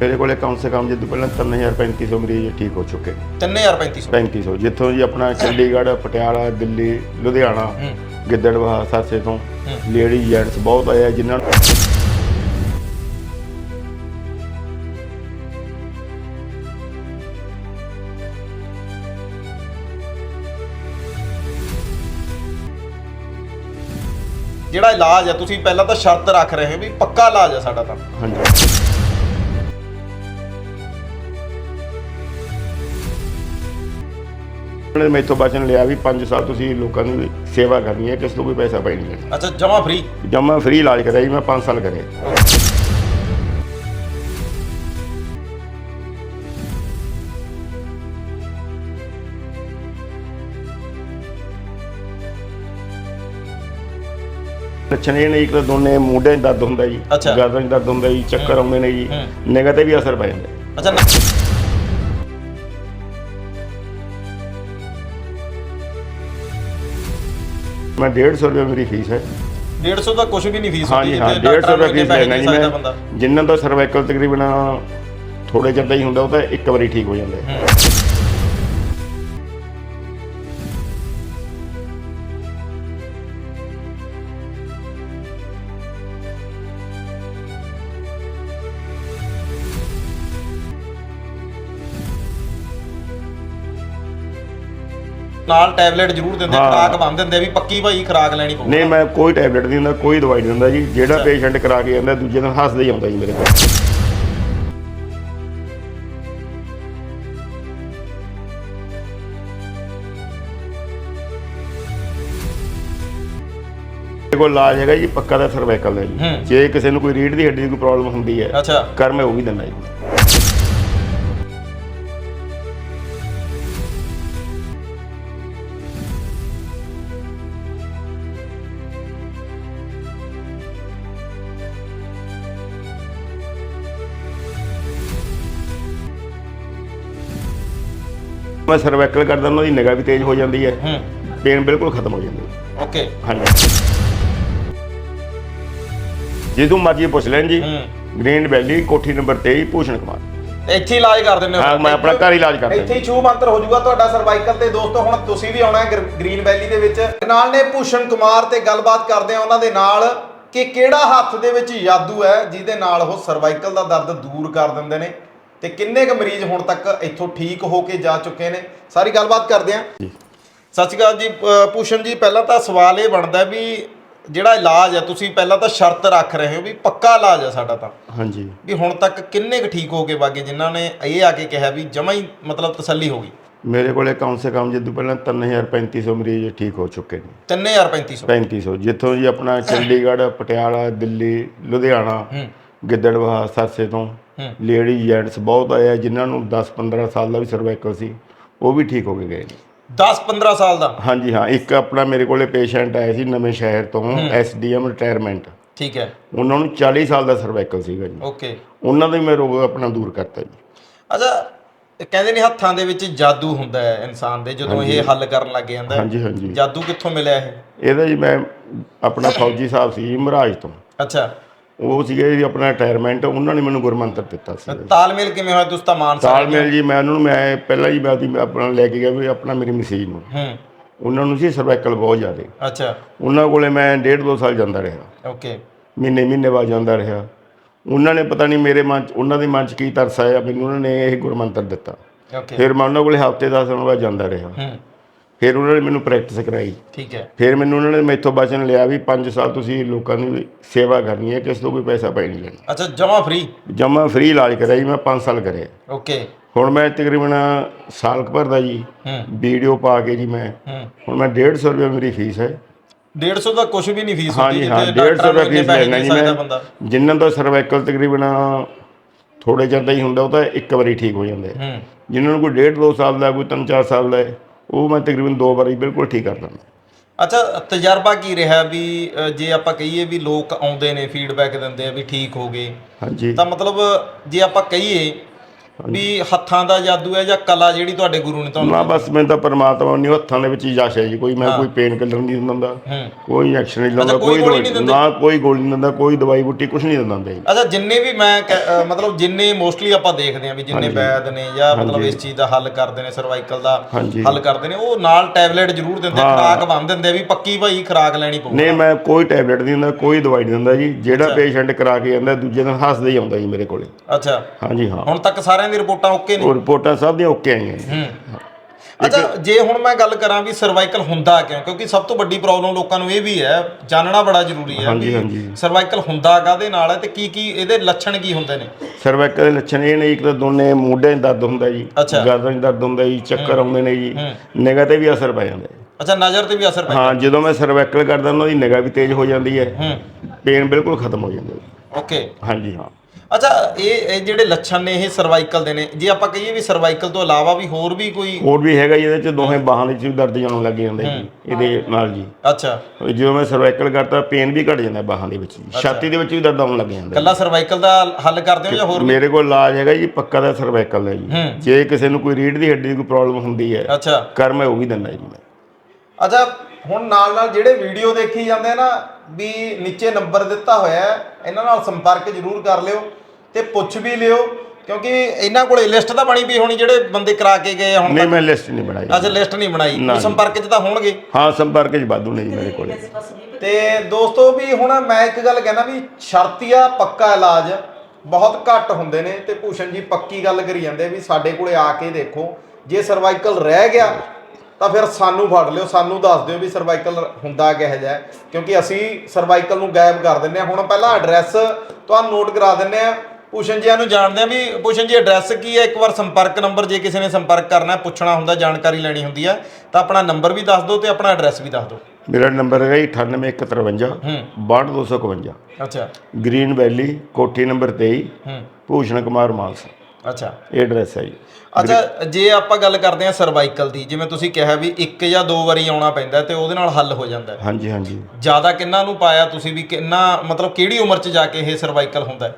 ਮੇਰੇ ਕੋਲੇ ਕਮ ਸੇ ਕਮ ਜਿੱਦੋਂ ਪਹਿਲਾਂ 3350 ਮਰੀਜ਼ ਠੀਕ ਹੋ ਚੁੱਕੇ। 3350 3500 ਜਿੱਥੋਂ ਜੀ ਆਪਣਾ ਚੰਡੀਗੜ੍ਹ ਪਟਿਆਲਾ ਦਿੱਲੀ ਲੁਧਿਆਣਾ ਹੂੰ। ਗਿੱਦੜਵਾਹਾ ਸਰਸੇ ਤੋਂ। ਲੇਡੀ ਜੈਂਟਸ ਬਹੁਤ ਆਏ ਆ ਜਿਨ੍ਹਾਂ ਨੂੰ ਜਿਹੜਾ ਇਲਾਜ ਹੈ ਤੁਸੀਂ ਪਹਿਲਾਂ ਤਾਂ ਸ਼ਰਤ ਰੱਖ ਰਹੇ ਹੋ ਵੀ ਪੱਕਾ ਇਲਾਜ ਹੈ ਸਾਡਾ ਤਾਂ। ਹਾਂਜੀ। ਉਹਨੇ ਮੈਥੋਂ ਬਚਨ ਲਿਆ ਵੀ 5 ਸਾਲ ਤੁਸੀਂ ਲੋਕਾਂ ਦੀ ਸੇਵਾ ਕਰਨੀ ਹੈ ਕਿਸ ਤੋਂ ਕੋਈ ਪੈਸਾ ਪੈ ਨਹੀਂ ਅੱਛਾ ਜਮਾ ਫ੍ਰੀ ਜਦ ਮੈਂ ਫ੍ਰੀ ਇਲਾਜ ਕਰਿਆ ਜੀ ਮੈਂ 5 ਸਾਲ ਕਰਿਆ ਲੱਛਣ ਇਹ ਨੇ ਇੱਕ ਤਾਂ ਦੋਨੇ ਮੋਢਿਆਂ 'ਚ ਦਰਦ ਹੁੰਦਾ ਜੀ। ਗਰਦਨ 'ਚ ਦਰਦ ਹੁੰਦਾ ਜੀ ਚੱਕਰ ਆਉਂਦੇ ਨੇ ਜੀ। ਨਿਗਾਹ ਤੇ ਵੀ ਅਸਰ ਪੈ ਜਾਂਦਾ। ਅੱਛਾ ਮੈਂ 150 ਰੁਪਏ ਮੇਰੀ ਫੀਸ ਹੈ। 150 ਦਾ ਕੁਝ ਵੀ ਨਹੀਂ ਫੀਸ ਹਾਂਜੀ ਹਾਂ 150 ਰੁਪਏ ਫੀਸ ਲੈਣਾ ਜੀ ਮੈਂ। ਜਿਨ੍ਹਾਂ ਦਾ ਸਰਵਾਈਕਲ ਤਕਰੀਬਨ ਥੋੜੇ ਦਾ ਹੀ ਹੁੰਦਾ ਉਹ ਤਾਂ ਇੱਕ ਵਾਰੀ ਠੀਕ ਹੋ ਜਾਂਦਾ ਨਾਲ ਟੈਬਲੇਟ ਜ਼ਰੂਰ ਦਿੰਦੇ ਹਾਂ। ਖਰਾਕ ਬੰਨ ਦਿੰਦੇ ਵੀ ਪੱਕੀ ਭਾਈ ਖਰਾਕ ਲੈਣੀ ਪਊਗੀ ਨਹੀਂ ਮੈਂ ਕੋਈ ਟੈਬਲੇਟ ਨਹੀਂ ਦਿੰਦਾ ਕੋਈ ਦਵਾਈ ਨਹੀਂ ਦਿੰਦਾ ਜੀ ਜਿਹੜਾ। ਪੇਸ਼ੈਂਟ ਕਰਾ ਕੇ ਜਾਂਦਾ ਦੂਜੇ ਦਿਨ ਹੱਸਦਾ ਹੀ ਆਉਂਦਾ ਜੀ ਮੇਰੇ ਕੋਲ ਮੇਰੇ ਕੋਲ ਇਲਾਜ ਹੈਗਾ ਜੀ ਪੱਕਾ ਦਾ ਸਰਵਾਈਕਲ ਦਾ ਜੀ ਹੂੰ। ਜੇ ਕਿਸੇ ਨੂੰ ਕੋਈ ਰੀੜ ਦੀ ਹੱਡੀ ਦੀ ਕੋਈ ਪ੍ਰੋਬਲਮ ਹੁੰਦੀ ਹੈ ਅੱਛਾ ਕਰ ਮੈਂ ਉਹ ਵੀ ਦਿੰਦਾ ਜੀ ਮੈਂ ਸਰਵਾਈਕਲ ਕਰਦਾ ਉਹਨਾਂ ਦੀ ਨਿਗਾਹ ਵੀ ਤੇਜ਼ ਹੋ ਜਾਂਦੀ ਹੈ। ਹੂੰ। ਪੇਨ ਬਿਲਕੁਲ ਖਤਮ ਹੋ ਜਾਂਦੀ ਹੈ। ਓਕੇ। ਹਾਂਜੀ। ਜਦੋਂ ਮਰਜ਼ੀ ਪੁੱਛ ਲੈਣ ਜੀ। ਹੂੰ। ਗ੍ਰੀਨ ਵੈਲੀ ਕੋਠੀ ਨੰਬਰ 23 ਭੂਸ਼ਣ ਕੁਮਾਰ। ਇੱਥੇ ਹੀ ਇਲਾਜ ਕਰ ਦਿੰਦੇ ਹੋ। ਹਾਂ ਮੈਂ ਆਪਣਾ ਘਰ ਇਲਾਜ ਕਰਦਾ ਇੱਥੇ ਹੀ ਛੂ ਮੰਤਰ ਹੋ ਜਾਊਗਾ ਤੁਹਾਡਾ ਸਰਵਾਈਕਲ ਤੇ। ਦੋਸਤੋ ਹੁਣ ਤੁਸੀਂ ਵੀ ਆਉਣਾ ਹੈ ਗਰ- ਗ੍ਰੀਨ ਵੈਲੀ ਦੇ ਵਿੱਚ। ਨਾਲ ਨੇ ਭੂਸ਼ਣ ਕੁਮਾਰ ਤੇ ਗੱਲਬਾਤ ਕਰਦੇ ਆ ਉਹਨਾਂ ਦੇ ਨਾਲ ਕਿ ਕਿਹੜਾ ਹੱਥ ਦੇ ਵਿੱਚ ਜਾਦੂ ਹੈ ਜਿਹਦੇ ਨਾਲ ਉਹ ਸਰਵਾਈਕਲ ਦਾ ਦਰਦ ਦੂਰ ਕਰ ਦਿੰਦੇ ਨੇ। ਤੇ ਕਿੰਨੇ ਕੁ ਮਰੀਜ਼ ਹੁਣ ਤੱਕ ਇੱਥੋਂ ਠੀਕ ਹੋ ਕੇ ਜਾ ਚੁੱਕੇ ਨੇ? ਸਾਰੀ ਗੱਲਬਾਤ ਕਰਦੇ ਆ। ਜੀ। ਸਤਿ ਸ਼੍ਰੀ ਅਕਾਲ ਜੀ ਭੂਸ਼ਣ ਜੀ ਪਹਿਲਾਂ ਤਾਂ ਸਵਾਲ ਇਹ ਬਣਦਾ ਵੀ ਜਿਹੜਾ ਇਲਾਜ ਹੈ ਤੁਸੀਂ ਪਹਿਲਾਂ ਤਾਂ ਸ਼ਰਤ ਰੱਖ ਰਹੇ ਹੋ ਵੀ ਪੱਕਾ ਇਲਾਜ ਹੈ ਸਾਡਾ ਤਾਂ। ਹਾਂਜੀ। ਵੀ ਹੁਣ ਤੱਕ ਕਿੰਨੇ ਕੁ ਠੀਕ ਹੋ ਕੇ ਬਾਗੇ ਜਿਨ੍ਹਾਂ ਨੇ ਇਹ ਆ ਕੇ ਕਿਹਾ ਵੀ ਜਮਾ ਹੀ ਮਤਲਬ ਤਸੱਲੀ ਹੋ ਗਈ? ਮੇਰੇ ਕੋਲੇ ਕਮ ਸੇ ਕਮ ਜਿੱਦੋਂ ਪਹਿਲਾਂ 3350 ਮਰੀਜ਼ ਠੀਕ ਹੋ ਚੁੱਕੇ ਨੇ। 3350 3500 ਜਿੱਥੋਂ ਜੀ ਆਪਣਾ ਚੰਡੀਗੜ੍ਹ ਪਟਿਆਲਾ ਦਿੱਲੀ ਲੁਧਿਆਣਾ ਹੂੰ। ਗਿੱਦੜਵਾਹਾ ਸਰਸੇ ਤੋਂ ਲੇਡੀ ਜੈਂਟਸ ਬਹੁਤ ਆਏ ਆ ਜਿਨ੍ਹਾਂ ਨੂੰ 10-15 ਸਾਲ ਦਾ ਵੀ ਸਰਵਾਈਕਲ ਸੀ ਉਹ ਵੀ ਠੀਕ ਹੋ ਕੇ ਗਏ ਨੇ। 10 15 ਸਾਲ ਦਾ? ਹਾਂਜੀ ਹਾਂ ਇੱਕ ਆਪਣਾ ਮੇਰੇ ਕੋਲੇ ਪੇਸ਼ੈਂਟ ਆਇਆ ਸੀ ਨਵੇਂ ਸ਼ਹਿਰ ਤੋਂ ਐਸਡੀਐਮ ਰਿਟਾਇਰਮੈਂਟ ਠੀਕ ਹੈ। ਉਹਨਾਂ ਨੂੰ 40 ਸਾਲ ਦਾ ਸਰਵਾਈਕਲ ਸੀਗਾ ਜੀ। ਓਕੇ। ਉਹਨਾਂ ਦਾ ਮੈਂ ਰੋਗ ਆਪਣਾ ਦੂਰ ਕਰਤਾ ਜੀ। ਅੱਛਾ ਕਹਿੰਦੇ ਨੇ ਹੱਥਾਂ ਦੇ ਵਿੱਚ ਜਾਦੂ ਹੁੰਦਾ ਹੈ ਇਨਸਾਨ ਦੇ ਜਦੋਂ ਇਹ ਹੱਲ ਕਰਨ ਲੱਗ ਜਾਂਦਾ ਹੈ। ਹਾਂਜੀ ਹਾਂਜੀ। ਜਾਦੂ ਕਿੱਥੋਂ ਮਿਲਿਆ ਇਹ? ਇਹਦਾ ਜੀ ਮੈਂ ਆਪਣਾ ਫੌਜੀ ਸਾਹਿਬ ਸੀ ਮਹਾਰਾਜ ਤੋਂ। ਅੱਛਾ। ਉਹ ਸੀਗੇ ਜੀ ਆਪਣਾ ਰਿਟਾਇਰਮੈਂਟ ਉਹਨਾਂ ਨੇ ਮੈਨੂੰ ਗੁਰਮੰਤਰ ਦਿੱਤਾ ਸੀ। ਤਾਲਮੇਲ ਕਿਵੇਂ ਹੋਇਆ ਤੁਸੀਂ ਤਾਂ ਮਾਨ ਸਾਹਿਬ ਤਾਲਮੇਲ ਜੀ ਮੈਂ ਉਹਨਾਂ ਨੂੰ ਮੈਂ ਪਹਿਲਾਂ ਹੀ ਮੈਂ ਉਹਦੀ ਆਪਣਾ ਲੈ ਕੇ ਗਿਆ ਵੀ ਆਪਣਾ ਮੇਰੀ ਮਸੀਹ ਨੂੰ। ਹੂੰ। ਉਹਨਾਂ ਨੂੰ ਸੀ ਸਰਵਾਈਕਲ ਬਹੁਤ ਜ਼ਿਆਦਾ। ਅੱਛਾ। ਉਹਨਾਂ ਕੋਲੇ ਮੈਂ ਡੇਢ ਦੋ ਸਾਲ ਜਾਂਦਾ ਰਿਹਾ। ਓਕੇ। ਮਹੀਨੇ ਮਹੀਨੇ ਬਾਅਦ ਜਾਂਦਾ ਰਿਹਾ। ਉਹਨਾਂ ਨੇ ਪਤਾ ਨਹੀਂ ਮੇਰੇ ਮਨ ਚ ਉਹਨਾਂ ਦੇ ਮਨ ਚ ਕੀ ਤਰਸ ਆਇਆ ਮੈਨੂੰ ਉਹਨਾਂ ਨੇ ਇਹ ਗੁਰਮੰਤਰ ਦਿੱਤਾ। ਓਕੇ। ਫਿਰ ਮੈਂ ਉਹਨਾਂ ਕੋਲੇ ਹਫ਼ਤੇ 10 ਦਿਨ ਬਾਅਦ ਜਾਂਦਾ ਰਿਹਾ। ਹੂੰ। ਫਿਰ ਉਹਨਾਂ ਨੇ ਮੈਨੂੰ ਪ੍ਰੈਕਟਿਸ ਕਰਾਈ। ਠੀਕ ਹੈ। ਫਿਰ ਮੈਨੂੰ ਉਹਨਾਂ ਨੇ ਮੈਥੋਂ ਬਚਨ ਲਿਆ ਵੀ 5 ਸਾਲ ਤੁਸੀਂ ਲੋਕਾਂ ਦੀ ਸੇਵਾ ਕਰਨੀ ਹੈ ਕਿਸ ਤੋਂ ਕੋਈ ਪੈਸਾ ਪੈ ਨਹੀਂ ਲੈਣਾ। ਅੱਛਾ ਜਮਾ ਫ੍ਰੀ ਜਦ ਮੈਂ ਫ੍ਰੀ ਇਲਾਜ ਕਰਿਆ ਜੀ ਮੈਂ 5 ਸਾਲ ਕਰਿਆ। ਓਕੇ ਹੁਣ ਮੈਂ ਤਕਰੀਬਨ ਸਾਲ ਭਰ ਦਾ ਜੀ। ਵੀਡੀਓ ਪਾ ਕੇ ਜੀ ਮੈਂ। ਹੁਣ ਮੈਂ 150 ਰੁਪਏ ਮੇਰੀ ਫੀਸ ਹੈ। 150 ਦਾ ਕੁਝ ਵੀ ਨਹੀਂ ਫੀਸ ਹੁੰਦੀ ਜਿੱਥੇ 150 ਡਾਕਟਰਾਂ ਨੂੰ ਰੁਪਏ ਇੰਨੇ ਫੀਸ ਪੈਸੇ ਲੈਣਾ ਦੇ ਸਕਦਾ ਮੈਂ। ਬੰਦਾ। ਜਿਨ੍ਹਾਂ ਦਾ ਸਰਵਾਈਕਲ ਤਕਰੀਬਨ ਥੋੜੇ ਦਾ ਹੀ ਹੁੰਦਾ ਉਹ ਤਾਂ ਇੱਕ ਵਾਰੀ ਠੀਕ ਹੋ ਜਾਂਦੇ ਜਿਨ੍ਹਾਂ ਨੂੰ ਕੋਈ 1.5 2 ਸਾਲ ਦਾ ਕੋਈ 3 4 ਸਾਲ ਦਾ ਹੈ ਉਹ ਮੈਂ ਤਕਰੀਬਨ ਦੋ ਵਾਰੀ ਬਿਲਕੁਲ ਠੀਕ ਕਰ ਦਿੰਦਾ। ਅੱਛਾ ਤਜਰਬਾ ਕੀ ਰਿਹਾ ਵੀ ਅ, ਜੇ ਆਪਾਂ ਕਹੀਏ ਵੀ ਲੋਕ ਆਉਂਦੇ ਨੇ ਫੀਡਬੈਕ ਦਿੰਦੇ ਆ ਵੀ ਠੀਕ ਹੋ ਗਏ। ਹਾਂਜੀ। ਤਾਂ ਮਤਲਬ ਜੇ ਆਪਾਂ ਕਹੀਏ ਵੀ ਹੱਥਾਂ ਦਾ ਜਾਦੂ ਹੈ ਜਾਂ ਕਲਾ ਜਿਹੜੀ ਤੁਹਾਡੇ ਗੁਰੂ ਨੇ ਤੁਹਾਨੂੰ ਨਾ ਬਸ ਮੈਨੂੰ ਤਾਂ ਪਰਮਾਤਮਾ ਨੇ ਹੱਥਾਂ ਦੇ ਵਿੱਚ ਹੀ ਜਸ਼ ਹੈ ਜੀ ਕੋਈ ਮੈਂ ਕੋਈ ਪੇਨ ਕਿਲਰ ਨਹੀਂ ਦਿੰਦਾ। ਕੋਈ ਇੰਜੈਕਸ਼ਨ ਨਹੀਂ ਲਾਉਂਦਾ ਕੋਈ ਦਵਾਈ? ਨਾ ਕੋਈ ਗੋਲੀ ਨਹੀਂ ਦਿੰਦਾ ਕੋਈ ਦਵਾਈ ਬੂਟੀ ਕੁਝ ਨਹੀਂ ਦਿੰਦਾ ਜੀ। ਅੱਛਾ ਜਿੰਨੇ ਵੀ ਮੈਂ ਮਤਲਬ ਜਿੰਨੇ ਮੋਸਟਲੀ ਆਪਾਂ ਦੇਖਦੇ ਆਂ ਵੀ ਜਿੰਨੇ ਵੈਦ ਨੇ ਜਾਂ ਮਤਲਬ ਇਸ ਚੀਜ਼ ਦਾ ਹੱਲ ਕਰਦੇ ਨੇ ਸਰਵਾਈਕਲ ਦਾ ਹੱਲ ਕਰਦੇ ਨੇ ਉਹ ਨਾਲ ਟੈਬਲੇਟ ਜ਼ਰੂਰ ਦਿੰਦੇ ਆ, ਖੁਰਾਕ ਬੰਨ ਦਿੰਦੇ ਆ ਵੀ ਪੱਕੀ ਭਾਈ ਖੁਰਾਕ ਲੈਣੀ ਪਊ। ਨਹੀਂ ਮੈਂ ਕੋਈ ਟੈਬਲੇਟ ਨਹੀਂ ਦਿੰਦਾ ਕੋਈ ਦਵਾਈ ਨਹੀਂ ਦਿੰਦਾ ਜੀ ਜਿਹੜਾ ਪੇਸ਼ੈਂਟ ਕਰਾ ਕੇ ਜਾਂਦਾ ਦੂਜੇ ਦਿਨ ਹੱਸਦਾ ਹੀ ਆਉਂਦਾ ਜੀ ਮੇਰੇ ਕੋਲੇ। ਅੱਛਾ। ਹਾਂਜੀ ਹਾਂ। ਹੁਣ ਤੱਕ ਸਾਰਿਆਂ ਦੀ ਰਿਪੋਰਟਾਂ ਓਕੇ ਨੇ? ਉਹ ਰਿਪੋਰਟਾਂ ਸਭ ਦੀਆਂ ਓਕੇ ਆਈਆਂ ਜੀ। ਹੂੰ। ਅੱਛਾ ਜੇ ਹੁਣ ਮੈਂ ਗੱਲ ਕਰਾਂ ਵੀ ਸਰਵਾਈਕਲ ਹੁੰਦਾ ਕਿਉਂ? ਕਿਉਂਕਿ ਸਭ ਤੋਂ ਵੱਡੀ ਪ੍ਰੋਬਲਮ ਲੋਕਾਂ ਨੂੰ ਇਹ ਵੀ ਹੈ ਜਾਣਨਾ ਬੜਾ ਜ਼ਰੂਰੀ ਹੈ ਹਾਂਜੀ ਹਾਂਜੀ। ਸਰਵਾਈਕਲ ਹੁੰਦਾ ਕਾਦੇ ਨਾਲ ਹੈ ਤੇ ਕੀ ਕੀ ਇਹਦੇ ਲੱਛਣ ਕੀ ਹੁੰਦੇ ਨੇ? ਸਰਵਾਈਕਲ ਦੇ ਲੱਛਣ ਇਹ ਨੇ ਇੱਕ ਤਾਂ ਦੋਨੇ ਮੋਢਿਆਂ 'ਚ ਦਰਦ ਹੁੰਦਾ ਜੀ ਅੱਛਾ। ਗਰਦਨ 'ਚ ਦਰਦ ਹੁੰਦਾ ਜੀ ਚੱਕਰ ਆਉਂਦੇ ਨੇ ਜੀ ਨਿਗਾਹ ਤੇ ਵੀ ਅਸਰ ਪੈ ਜਾਂਦਾ ਅੱਛਾ ਨਜ਼ਰ ਤੇ ਵੀ ਅਸਰ ਪੈ ਹਾਂ ਜਦੋਂ ਮੈਂ ਸਰਵਾਈਕਲ ਕਰਦਾ ਉਹਨਾਂ ਦੀ ਨਿਗਾਹ ਵੀ ਤੇਜ਼ ਹੋ ਜਾਂਦੀ ਹੈ। ਹੂੰ। ਪੇਨ ਬਿਲਕੁਲ ਖਤਮ ਹੋ ਜਾਂਦਾ ਜੀ। ਓਕੇ। ਹਾਂਜੀ ਹਾਂ। ਅੱਛਾ ਇਹ ਇਹ ਜਿਹੜੇ ਲੱਛਣ ਨੇ ਇਹ ਸਰਵਾਈਕਲ ਦੇ ਨੇ। ਜੇ ਆਪਾਂ ਕਹੀਏ ਵੀ ਸਰਵਾਈਕਲ ਤੋਂ ਇਲਾਵਾ ਵੀ ਹੋਰ ਵੀ ਕੋਈ ਹੋਰ ਵੀ ਹੈਗਾ ਜੀ ਇਹਦੇ 'ਚ ਦੋਹੇ ਬਾਹਾਂ ਦੇ 'ਚ ਵੀ ਦਰਦ ਜਾਣ ਲੱਗ ਜਾਂਦਾ ਜੀ ਇਹਦੇ ਨਾਲ ਜੀ। ਅੱਛਾ। ਜਦੋਂ ਮੈਂ ਸਰਵਾਈਕਲ ਕਰਦਾ ਪੇਨ ਵੀ ਘਟ ਜਾਂਦਾ ਬਾਹਾਂ ਦੇ ਵਿੱਚ ਜੀ। ਛਾਤੀ ਦੇ ਵਿੱਚ ਵੀ ਦਰਦ ਆਉਣ ਲੱਗ ਜਾਂਦਾ ਕੱਲਾ ਸਰਵਾਈਕਲ ਦਾ ਹੱਲ ਕਰਦੇ ਹੋ ਜਾਂ ਹੋਰ ਮੇਰੇ ਕੋਲ ਇਲਾਜ ਹੈਗਾ ਜੀ ਪੱਕਾ ਦਾ ਸਰਵਾਈਕਲ ਦਾ ਜੀ। ਜੇ ਕਿਸੇ ਨੂੰ ਕੋਈ ਰੀੜ ਦੀ ਹੱਡੀ ਦੀ ਕੋਈ ਪ੍ਰੋਬਲਮ ਹੁੰਦੀ ਹੈ ਅੱਛਾ। ਕਰ ਮੈਂ ਉਹ ਵੀ ਦਿੰਦਾ ਜੀ ਮੈਂ। ਅੱਛਾ ਹੁਣ ਨਾਲ ਨਾਲ ਜਿਹੜੇ ਵੀਡੀਓ ਦੇਖੀ ਜਾਂਦੇ ਆ ਨਾ ਵੀ ਨੀਚੇ ਨੰਬਰ ਦਿੱਤਾ ਹੋਇਆ ਹੈ ਇਹਨਾਂ ਨਾਲ ਸੰਪਰਕ ਜ਼ਰੂਰ ਕਰ ਲਿਓ। ਤੇ ਪੁੱਛ ਵੀ ਲਿਓ ਕਿਉਂਕਿ ਇਹਨਾਂ ਕੋਲੇ ਲਿਸਟ ਤਾਂ ਬਣੀ ਪਈ ਹੋਣੀ ਜਿਹੜੇ ਬੰਦੇ ਕਰਾ ਕੇ ਗਏ ਹੁਣ ਨਹੀਂ ਮੈਂ ਲਿਸਟ ਨਹੀਂ ਬਣਾਈ। ਅੱਛਾ ਲਿਸਟ ਨਹੀਂ ਬਣਾਈ। ਸੰਪਰਕ 'ਚ ਤਾਂ ਹੋਣਗੇ? ਹਾਂ ਸੰਪਰਕ 'ਚ ਵਾਧੂ ਨੇ ਜੀ ਮੇਰੇ ਕੋਲੇ। ਤੇ ਦੋਸਤੋ ਵੀ ਹੁਣ ਮੈਂ ਇੱਕ ਗੱਲ ਕਹਿਣਾ ਵੀ ਸ਼ਰਤੀਆ ਪੱਕਾ ਇਲਾਜ। ਬਹੁਤ ਘੱਟ ਹੁੰਦੇ ਨੇ ਤੇ ਭੂਸ਼ਣ ਜੀ ਪੱਕੀ ਗੱਲ ਕਰੀ ਜਾਂਦੇ ਵੀ ਸਾਡੇ ਕੋਲੇ ਆ ਕੇ ਦੇਖੋ। ਜੇ ਸਰਵਾਈਕਲ ਰਹਿ ਗਿਆ ਤਾਂ ਫਿਰ ਸਾਨੂੰ ਫੜ ਲਿਓ ਸਾਨੂੰ ਦੱਸ ਦਿਓ ਵੀ ਸਰਵਾਈਕਲ ਹੁੰਦਾ ਕਿਹੋ ਜਿਹਾ ਹੈ। ਕਿਉਂਕਿ ਅਸੀਂ ਸਰਵਾਈਕਲ ਨੂੰ ਗਾਇਬ ਕਰ ਦਿੰਨੇ ਆ। ਹੁਣ ਪਹਿਲਾਂ ਐਡਰੈਸ ਤੁਹਾਨੂੰ ਨੋਟ ਕਰਾ ਦਿੰਨੇ ਆ। ਭੂਸ਼ਣ ਜੀਆਂ ਨੂੰ ਜਾਣਦੇ ਆ ਵੀ ਭੂਸ਼ਣ ਜੀ ਐਡਰੈਸ ਕੀ ਹੈ? ਇੱਕ ਵਾਰ ਸੰਪਰਕ ਨੰਬਰ ਜੇ ਕਿਸੇ ਨੇ ਸੰਪਰਕ ਕਰਨਾ ਹੈ, ਪੁੱਛਣਾ ਹੁੰਦਾ ਜਾਣਕਾਰੀ ਲੈਣੀ ਹੁੰਦੀ ਹੈ ਤਾਂ ਆਪਣਾ ਨੰਬਰ ਵੀ ਦੱਸ ਦਿਓ ਤੇ ਆਪਣਾ ਐਡਰੈਸ ਵੀ ਦੱਸ ਦਿਓ। ਮੇਰਾ ਨੰਬਰ ਹੈਗਾ ਜੀ 98153 ਹੂੰ। 62251 ਅੱਛਾ। ਗ੍ਰੀਨ ਵੈਲੀ ਕੋਠੀ ਨੰਬਰ 23 ਹੂੰ। ਭੂਸ਼ਣ ਕੁਮਾਰ ਮਾਨਸਾ। ਅੱਛਾ। ਇਹ ਐਡਰੈਸ ਹੈ ਜੀ। ਅੱਛਾ ਜੇ ਆਪਾਂ ਗੱਲ ਕਰਦੇ ਹਾਂ ਸਰਵਾਈਕਲ ਦੀ ਜਿਵੇਂ ਤੁਸੀਂ ਕਿਹਾ ਵੀ ਇੱਕ ਜਾਂ ਦੋ ਵਾਰੀ ਆਉਣਾ ਪੈਂਦਾ ਤੇ ਉਹਦੇ ਨਾਲ ਹੱਲ ਹੋ ਜਾਂਦਾ ਹਾਂਜੀ ਹਾਂਜੀ। ਜ਼ਿਆਦਾ ਕਿੰਨਾ ਨੂੰ ਪਾਇਆ ਤੁਸੀਂ ਵੀ ਕਿੰਨਾ ਮਤਲਬ ਕਿਹੜੀ ਉਮਰ 'ਚ ਜਾ ਕੇ ਇਹ ਸਰਵਾਈਕਲ ਹੁੰਦਾ ਹੈ?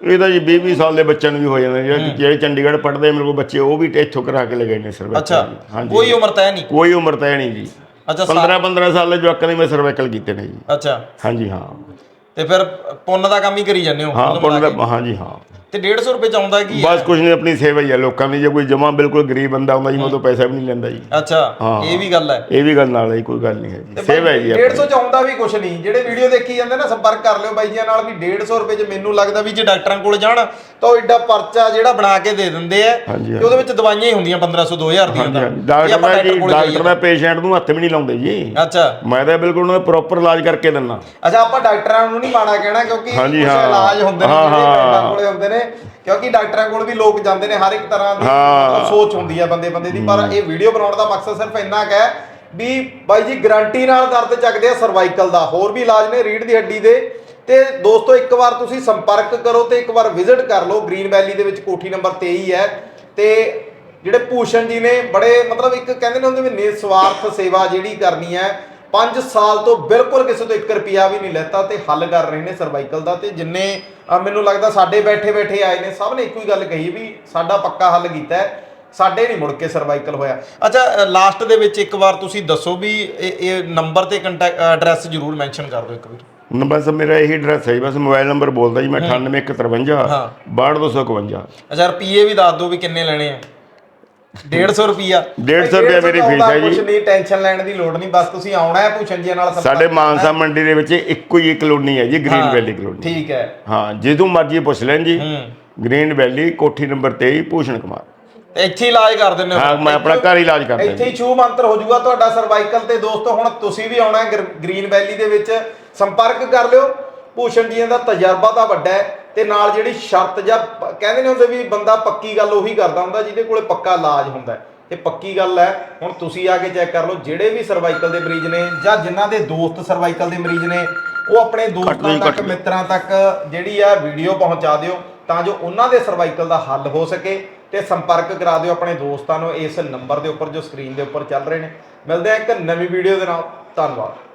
ਇਹ ਤਾਂ ਜੀ 20 20 ਸਾਲ ਦੇ ਬੱਚਿਆਂ ਨੂੰ ਵੀ ਹੋ ਜਾਂਦਾ ਜਿਹੜੇ ਜਿਹੜੇ ਚੰਡੀਗੜ੍ਹ ਪੜ੍ਹਦੇ ਮੇਰੇ ਕੋਲ ਬੱਚੇ ਉਹ ਵੀ ਇੱਥੋਂ ਕਰਾ ਕੇ ਲਗਾਏ ਨੇ ਸਰਵਾਈਕਲ ਅੱਛਾ। ਹਾਂਜੀ ਕੋਈ ਉਮਰ ਤੈਅ ਨਹੀਂ? ਕੋਈ ਉਮਰ ਤੈਅ ਨਹੀਂ ਜੀ। ਅੱਛਾ ਸਾ- 15 15 ਸਾਲ ਦੇ ਜਵਾਕਾਂ ਦੇ ਮੈਂ ਸਰਵਾਈਕਲ ਕੀਤੇ ਨੇ ਜੀ। ਅੱਛਾ। ਹਾਂਜੀ ਹਾਂ। ਤੇ ਫਿਰ ਪੁੰਨ ਦਾ ਕੰਮ ਹੀ ਕਰੀ ਜਾਂਦੇ ਹੋ? ਹਾਂ ਪੁੰਨ ਦਾ ਹਾਂਜੀ ਹਾਂ। ਤੇ 150 ਰੁਪਏ ਚ ਆਉਂਦਾ ਕੀ ਹੈ ਬਸ ਕੁਝ ਨਹੀਂ ਆਪਣੀ ਸੇਵਾ ਹੀ ਹੈ ਲੋਕਾਂ ਦੀ ਜੇ ਕੋਈ ਜਮਾ ਬਿਲਕੁਲ ਗਰੀਬ ਬੰਦਾ ਹੁੰਦਾ ਜੀ ਮੈਂ ਉਹ ਤੋਂ ਪੈਸਾ ਵੀ ਨਹੀਂ ਲੈਂਦਾ ਜੀ ਅੱਛਾ ਹਾਂ। ਇਹ ਵੀ ਗੱਲ ਹੈ ਇਹ ਵੀ ਗੱਲ ਨਾਲ ਹੈ ਜੀ, ਕੋਈ ਗੱਲ ਨਹੀਂ ਹੈ ਜੀ ਸੇਵਾ ਹੈ ਜੀ ਆਪਣੀ। 150 ਚ ਆਉਂਦਾ ਵੀ ਕੁਝ ਨਹੀਂ ਜਿਹੜੇ ਵੀਡੀਓ ਦੇਖੀ ਜਾਂਦੇ ਨਾ ਸੰਪਰਕ ਕਰ ਲਿਓ ਬਾਈ ਜੀਆਂ ਨਾਲ ਵੀ 150 ਰੁਪਏ ਚ ਮੈਨੂੰ ਲੱਗਦਾ ਵੀ ਜੇ ਡਾਕਟਰਾਂ ਕੋਲ ਜਾਣ ਤਾਂ ਉਹ ਐਡਾ ਪਰਚਾ ਜਿਹੜਾ ਬਣਾ ਕੇ ਦੇ ਦਿੰਦੇ ਆ ਹਾਂਜੀ, ਤੇ ਉਹਦੇ ਵਿੱਚ ਦਵਾਈਆਂ ਹੀ ਹੁੰਦੀਆਂ 1500 2000 ਦੀਆਂ ਤਾਂ। ਇਹ ਡਾਕਟਰ ਆਪਾਂ ਦਾ ਜੀ ਕੋਲ ਡਾਕਟਰ ਜਾਈਏ। ਦਾ ਪੇਸ਼ੈਂਟ ਨੂੰ ਹੱਥ ਵੀ ਨਹੀਂ ਲਾਉਂਦੇ ਜੀ ਅੱਛਾ ਮੈਂ ਤਾਂ ਬਿਲਕੁਲ ਉਹਨਾਂ ਦਾ ਪ੍ਰੋਪਰ ਇਲਾਜ ਕਰਕੇ ਦਿੰਦਾ ਅੱਛਾ ਆਪਾਂ ਡਾਕਟਰਾਂ ਨੂੰ ਨਹੀਂ ਮਾੜਾ ਕਹਿਣਾ ਕਿਉਂਕਿ ਹਾਂਜੀ, ਕੁਛ ਹਾਂ। ਇਲਾਜ ਹੁੰਦੇ ਨੇ ਹਾਂ, ਜਿਹੜੇ ਹਾਂ। ਡਾਕਟਰਾਂ ਕੋਲੇ ਹੁੰਦੇ ਨੇ ਕਿਉਂਕਿ ਡਾਕਟਰਾਂ ਕੋਲ ਵੀ ਲੋਕ ਜਾਂਦੇ ਨੇ ਹਰ ਇੱਕ ਤਰ੍ਹਾਂ ਦੀ ਸੋਚ ਹੁੰਦੀ ਹੈ ਬੰਦੇ ਬੰਦੇ ਦੀ ਪਰ ਇਹ ਵੀਡੀਓ ਬਣਾਉਣ ਦਾ ਮਕਸਦ ਸਿਰਫ ਇੰਨਾ ਹੈ ਵੀ ਬਾਈ ਜੀ ਗਾਰੰਟੀ ਨਾਲ ਦਰਦ ਚੱਕਦੇ ਆ ਸਰਵਾਈਕਲ ਦਾ ਹੋਰ ਵੀ ਇਲਾਜ ਨੇ ਰੀੜ ਦੀ ਹੱਡੀ ਦੇ। ਤੇ ਦੋਸਤੋ ਇੱਕ ਵਾਰ ਤੁਸੀਂ ਸੰਪਰਕ ਕਰੋ ਤੇ ਇੱਕ ਵਾਰ ਵਿਜ਼ਿਟ ਕਰ ਲਓ ਗ੍ਰੀਨ ਵੈਲੀ ਦੇ ਵਿੱਚ ਕੋਠੀ ਨੰਬਰ 23 ਹੈ। ਤੇ ਜਿਹੜੇ ਭੂਸ਼ਣ ਜੀ ਨੇ ਬੜੇ ਮਤਲਬ ਇੱਕ ਕਹਿੰਦੇ ਨੇ ਹੁੰਦੇ ਵੀ ਨਿਸਵਾਰਥ ਸੇਵਾ ਜਿਹੜੀ ਕਰਨੀ ਹੈ 5 ਸਾਲ ਤੋਂ ਬਿਲਕੁਲ ਕਿਸੇ ਤੋਂ 1 ਰੁਪਿਆ ਵੀ ਨਹੀਂ ਲੈਤਾ ਤੇ ਹੱਲ ਕਰ ਰਹੇ ਨੇ ਸਰਵਾਈਕਲ ਦਾ ਤੇ ਜਿੰਨੇ ਮੈਨੂੰ ਲੱਗਦਾ ਸਾਡੇ ਬੈਠੇ ਬੈਠੇ ਆਏ ਨੇ ਸਭ ਨੇ ਇੱਕੋ ਹੀ ਗੱਲ ਕਹੀ ਵੀ ਸਾਡਾ ਪੱਕਾ ਹੱਲ ਕੀਤਾ ਹੈ ਸਾਡੇ ਨਹੀਂ ਮੁੜ ਕੇ ਸਰਵਾਈਕਲ ਹੋਇਆ। ਅੱਛਾ ਲਾਸਟ ਦੇ ਵਿੱਚ ਇੱਕ ਵਾਰ ਤੁਸੀਂ ਦੱਸੋ ਵੀ ਇਹ ਨੰਬਰ ਤੇ ਕੰਟੈਕਟ ਐਡਰੈਸ ਜ਼ਰੂਰ ਮੈਂਸ਼ਨ ਕਰ ਦਿਓ ਇੱਕ ਵਾਰ। ਨ- ਬਸ ਮੇਰਾ ਇਹੀ ਐਡਰੈਸ ਹੈ ਜੀ, ਬਸ ਮੋਬਾਈਲ ਨੰਬਰ ਬੋਲਦਾ ਜੀ ਮੈਂ 98153 ਹਾਂ। 62251 ਅੱਛਾ ਰੁਪਏ ਵੀ ਦੱਸ ਦਿਓ ਵੀ ਕਿੰਨੇ ਲੈਣੇ ਆ। 150 ਰੁਪਿਆ 150 ਰੁਪਇਆ ਮੇਰੀ ਫੀਸ ਹੈ ਕੁਝ ਜੀ। ਨਹੀਂ ਟੈਨਸ਼ਨ ਲੈਣ ਦੀ ਲੋੜ ਨਹੀਂ ਬਸ ਤੁਸੀਂ ਆਉਣਾ ਹੈ ਭੂਸ਼ਣ ਜੀ ਨਾਲ ਸਾਡੇ। ਮਾਨਸਾ ਮੰਡੀ ਦੇ ਵਿੱਚ ਇੱਕੋ ਹੀ ਕਲੋਨੀ ਹੈ ਜੀ ਗ੍ਰੀਨ ਵੈਲੀ ਕਲੋਨੀ। ਠੀਕ ਹੈ। ਹਾਂ ਜਦੋਂ ਮਰਜ਼ੀ ਪੁੱਛ ਲੈਣ ਜੀ। ਗ੍ਰੀਨ ਵੈਲੀ ਕੋਠੀ ਨੰਬਰ 23 ਭੂਸ਼ਣ ਕੁਮਾਰ। ਇੱਥੇ ਇਲਾਜ ਕਰ ਦਿੰਦੇ ਹੋ। ਹਾਂ ਮੈਂ ਆਪਣਾ ਘਰ ਇਲਾਜ ਕਰਦਾ ਇੱਥੇ ਜੀ ਹੀ ਛੂ ਮੰਤਰ ਹੋ ਜਾਊਗਾ ਤੁਹਾਡਾ ਸਰਵਾਈਕਲ ਤੇ ਦੋਸਤੋ ਹੁਣ ਤੁਸੀਂ ਵੀ ਆਉਣਾ ਗ੍ਰੀਨ ਵੈਲੀ ਦੇ ਵਿੱਚ। ਸੰਪਰਕ ਕਰ ਲਿਓ। ਭੂਸ਼ਣ ਜੀਆਂ ਦਾ ਤਜਰਬਾ ਤਾਂ ਵੱਡਾ ਹੈ। ਤੇ ਨਾਲ ਜਿਹੜੀ ਸ਼ਰਤ ਜਾਂ ਕਹਿੰਦੇ ਨੇ ਹੁੰਦੇ ਵੀ ਬੰਦਾ ਪੱਕੀ ਗੱਲ ਉਹੀ ਕਰਦਾ ਹੁੰਦਾ ਜਿਹਦੇ ਕੋਲੇ ਪੱਕਾ ਇਲਾਜ ਹੁੰਦਾ। ਤੇ ਪੱਕੀ ਗੱਲ ਹੈ ਹੁਣ ਤੁਸੀਂ ਆ ਕੇ ਚੈੱਕ ਕਰ ਲਓ ਜਿਹੜੇ ਵੀ ਸਰਵਾਈਕਲ ਦੇ ਮਰੀਜ਼ ਨੇ ਜਾਂ ਜਿਨ੍ਹਾਂ ਦੇ ਦੋਸਤ ਸਰਵਾਈਕਲ ਦੇ ਮਰੀਜ਼ ਨੇ ਉਹ ਆਪਣੇ ਦੋਸਤਾਂ ਤੱਕ। ਮਿੱਤਰਾਂ ਤੱਕ ਜਿਹੜੀ ਆ ਵੀਡੀਓ ਪਹੁੰਚਾ ਦਿਓ ਤਾਂ ਜੋ ਉਹਨਾਂ ਦੇ ਸਰਵਾਈਕਲ ਦਾ ਹੱਲ ਹੋ ਸਕੇ ਤੇ ਸੰਪਰਕ ਕਰਾ ਦਿਓ ਆਪਣੇ ਦੋਸਤਾਂ ਨੂੰ ਇਸ ਨੰਬਰ ਦੇ ਉੱਪਰ ਜੋ ਸਕਰੀਨ ਦੇ ਉੱਪਰ ਚੱਲ ਰਹੇ ਨੇ ਮਿਲਦੇ ਆ ਇੱਕ ਨਵੀਂ ਵੀਡੀਓ ਦੇ ਨਾਲ ਧੰਨਵਾਦ